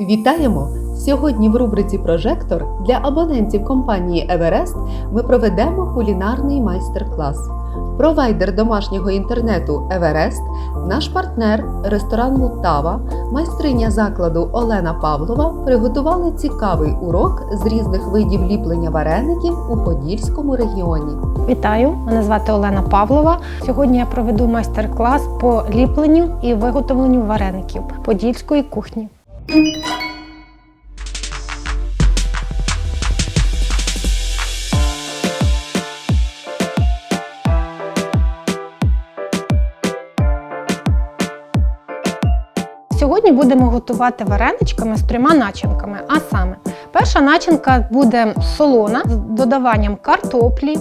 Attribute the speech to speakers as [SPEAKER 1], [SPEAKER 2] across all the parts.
[SPEAKER 1] Вітаємо! Сьогодні в рубриці Прожектор для абонентів компанії Еверест ми проведемо кулінарний майстер-клас. Провайдер домашнього інтернету Еверест, наш партнер, ресторан Лутава, майстриня закладу Олена Павлова приготували цікавий урок з різних видів ліплення вареників у Подільському регіоні.
[SPEAKER 2] Вітаю, мене звати Олена Павлова. Сьогодні я проведу майстер-клас по ліпленню і виготовленню вареників подільської кухні. Сьогодні будемо готувати вареничками з трьома начинками. А саме, перша начинка буде солона з додаванням картоплі,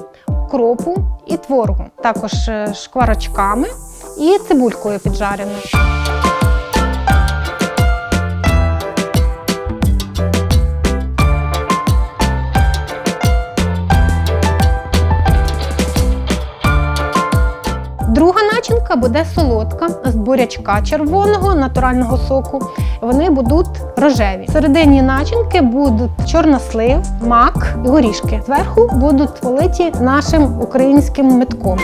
[SPEAKER 2] кропу і творогу, також е, шкварочками і цибулькою піджареною. Начинка буде солодка з бурячка червоного натурального соку. Вони будуть рожеві. Середині начинки будуть чорнослив, мак і горішки. Зверху будуть политі нашим українським метком.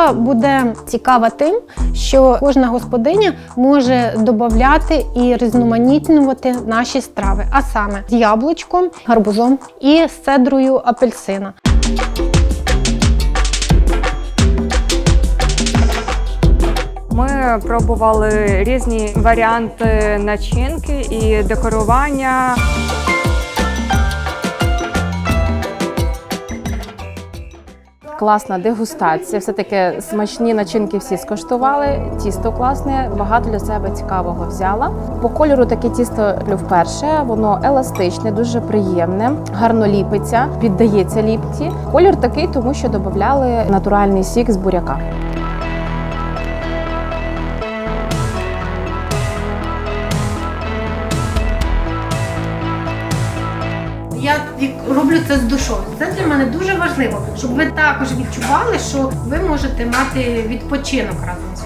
[SPEAKER 2] Третя буде цікава тим, що кожна господиня може додати і різноманітнювати наші страви, а саме з яблучком, гарбузом і з цедрою апельсина.
[SPEAKER 3] Ми пробували різні варіанти начинки і декорування.
[SPEAKER 4] Класна дегустація. Все таки смачні начинки всі скоштували. Тісто класне, багато для себе цікавого взяла. По кольору таке тісто вперше. Воно еластичне, дуже приємне, гарно ліпиться, піддається ліпці. Колір такий, тому що додавали натуральний сік з буряка.
[SPEAKER 2] Роблю це з душою. Це для мене дуже важливо, щоб ви також відчували, що ви можете мати відпочинок разом зі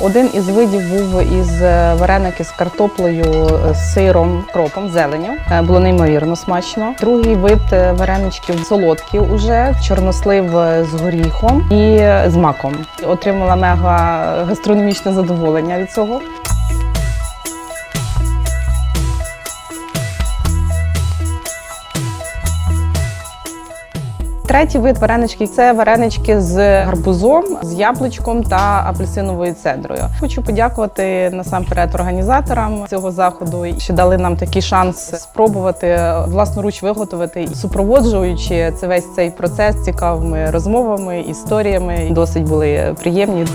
[SPEAKER 5] Один із видів був із е, вареники з картоплею, е, з сиром, кропом, зеленню. Е, Було неймовірно смачно. Другий вид вареничків солодкі, уже чорнослив з горіхом і з маком. Отримала мега гастрономічне задоволення від цього. Третій вид варенички це варенички з гарбузом, з яблучком та апельсиновою цедрою. Хочу подякувати насамперед організаторам цього заходу, що дали нам такий шанс спробувати власноруч виготовити, супроводжуючи це весь цей процес цікавими розмовами, історіями. Досить були приємні.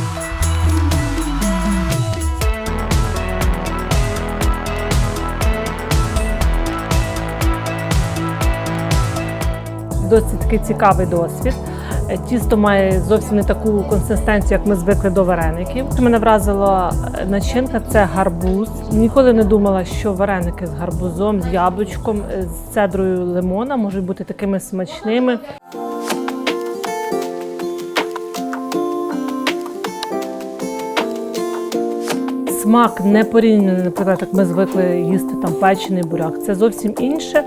[SPEAKER 6] Досить такий цікавий досвід. Е, Тісто має зовсім не таку консистенцію, як ми звикли до вареників. Мене вразила е, начинка це гарбуз. Ніколи не думала, що вареники з гарбузом, з яблучком, е, з цедрою лимона можуть бути такими смачними. Смак не порівняний, наприклад, як ми звикли їсти там печений буряк. Це зовсім інше.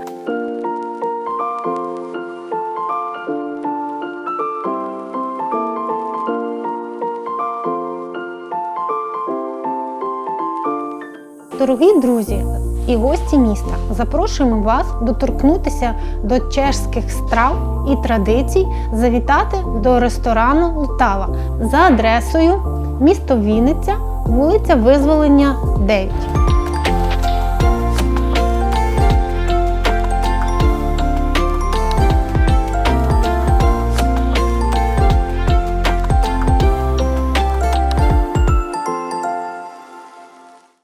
[SPEAKER 2] Дорогі друзі і гості міста, запрошуємо вас доторкнутися до чешських страв і традицій, завітати до ресторану Лтава за адресою місто Вінниця, вулиця Визволення 9.